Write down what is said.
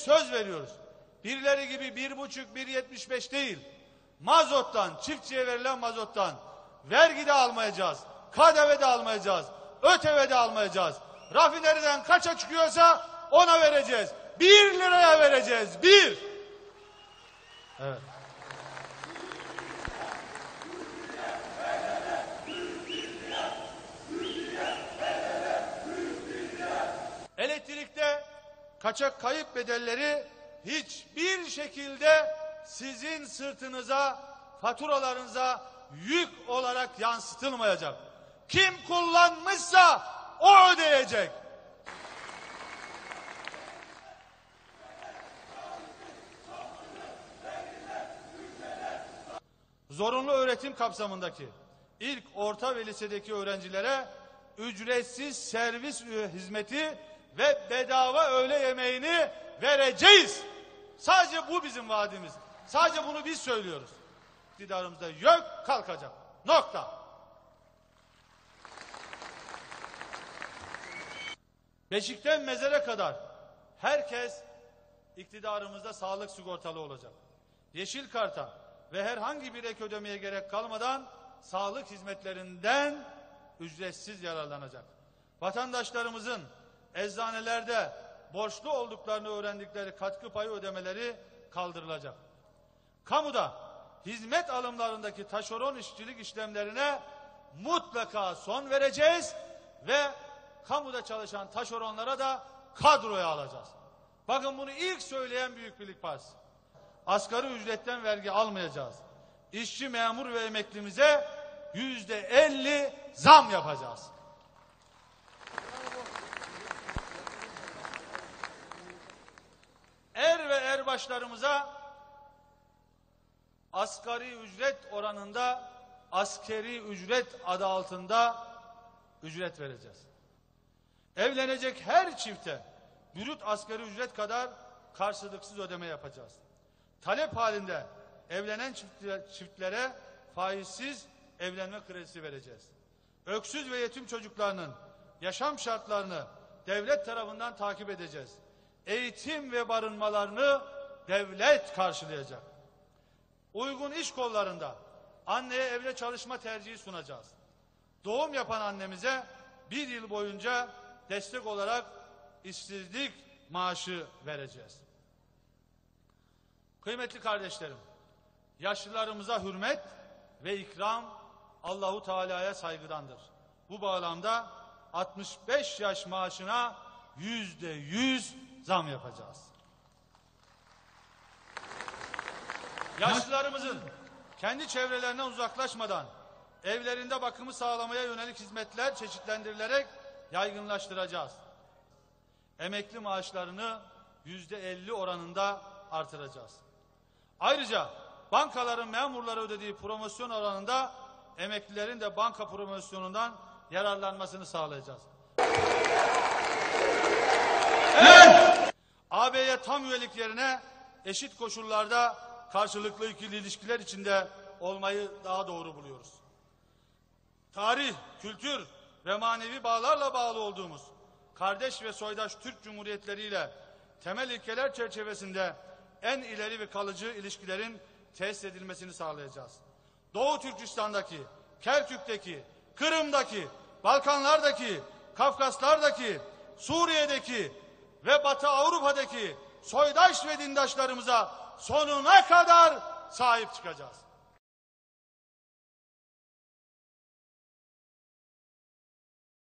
söz veriyoruz. Birileri gibi bir buçuk, bir yetmiş beş değil. Mazottan, çiftçiye verilen mazottan vergi de almayacağız. KDV de almayacağız. ÖTV de almayacağız. Rafineriden kaça çıkıyorsa ona vereceğiz. Bir liraya vereceğiz. Bir. Evet. Kaçak kayıp bedelleri hiçbir şekilde sizin sırtınıza, faturalarınıza yük olarak yansıtılmayacak. Kim kullanmışsa o ödeyecek. Zorunlu öğretim kapsamındaki ilk orta ve lisedeki öğrencilere ücretsiz servis hizmeti ve bedava öğle yemeğini vereceğiz. Sadece bu bizim vaadimiz. Sadece bunu biz söylüyoruz. İktidarımızda yok kalkacak. Nokta. Beşikten mezere kadar herkes iktidarımızda sağlık sigortalı olacak. Yeşil karta ve herhangi bir ek ödemeye gerek kalmadan sağlık hizmetlerinden ücretsiz yararlanacak. Vatandaşlarımızın eczanelerde borçlu olduklarını öğrendikleri katkı payı ödemeleri kaldırılacak. Kamuda hizmet alımlarındaki taşeron işçilik işlemlerine mutlaka son vereceğiz ve kamuda çalışan taşeronlara da kadroya alacağız. Bakın bunu ilk söyleyen Büyük Birlik Partisi. Asgari ücretten vergi almayacağız. İşçi, memur ve emeklimize yüzde elli zam yapacağız. Ve erbaşlarımıza asgari ücret oranında askeri ücret adı altında ücret vereceğiz. Evlenecek her çifte bürüt asgari ücret kadar karşılıksız ödeme yapacağız. Talep halinde evlenen çiftlere faizsiz evlenme kredisi vereceğiz. Öksüz ve yetim çocuklarının yaşam şartlarını devlet tarafından takip edeceğiz. Eğitim ve barınmalarını devlet karşılayacak. Uygun iş kollarında anneye evde çalışma tercihi sunacağız. Doğum yapan annemize bir yıl boyunca destek olarak işsizlik maaşı vereceğiz. Kıymetli kardeşlerim, yaşlılarımıza hürmet ve ikram Allahu Teala'ya saygıdandır. Bu bağlamda 65 yaş maaşına yüzde yüz zam yapacağız. Yaşlılarımızın kendi çevrelerinden uzaklaşmadan evlerinde bakımı sağlamaya yönelik hizmetler çeşitlendirilerek yaygınlaştıracağız. Emekli maaşlarını yüzde elli oranında artıracağız. Ayrıca bankaların memurlara ödediği promosyon oranında emeklilerin de banka promosyonundan yararlanmasını sağlayacağız. Evet. AB'ye tam üyelik yerine eşit koşullarda karşılıklı ikili ilişkiler içinde olmayı daha doğru buluyoruz. Tarih, kültür ve manevi bağlarla bağlı olduğumuz kardeş ve soydaş Türk Cumhuriyetleri ile temel ilkeler çerçevesinde en ileri ve kalıcı ilişkilerin tesis edilmesini sağlayacağız. Doğu Türkistan'daki, Kerkük'teki, Kırım'daki, Balkanlardaki, Kafkaslardaki, Suriye'deki ve Batı Avrupa'daki soydaş ve dindaşlarımıza sonuna kadar sahip çıkacağız.